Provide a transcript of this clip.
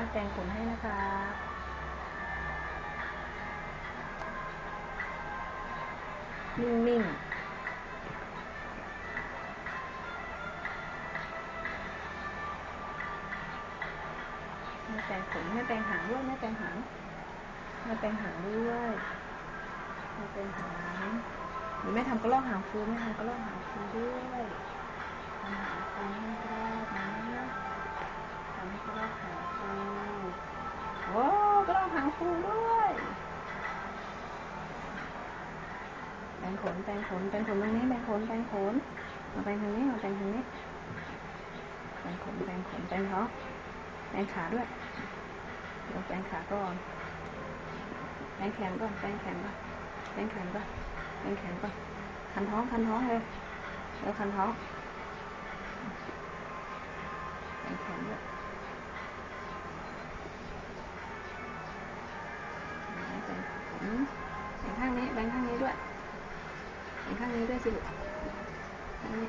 มาแต่งขนให้นะคะนิ่งๆม่แต่งขนไม่แต่งหางด้วยไม่แต่งหางม่แต่งหางด้วยม่แต่งหางหรือไม่ทำกระรอกหางฟูไม่ทำกระรอกหางฟูด้วยทำหางฟู หางฟูด้วยแปรงขนแปรงขนแปรงขนตรงนี้แปรงขนแปรงขนมาแปรงทางนี้มาแปรงทางนี้แปรงขนแปรงขนแปรงท้องแปรงขาด้วยเดี๋ยวแปรงขาก่อนแปรงแขนก่อนแปรงแขนก่อนแปรงแขนก่อนแปรงแขนก่อนคันท้องคันท้องเลยเดี๋ยวคันท้อง 你看，在这里，嗯。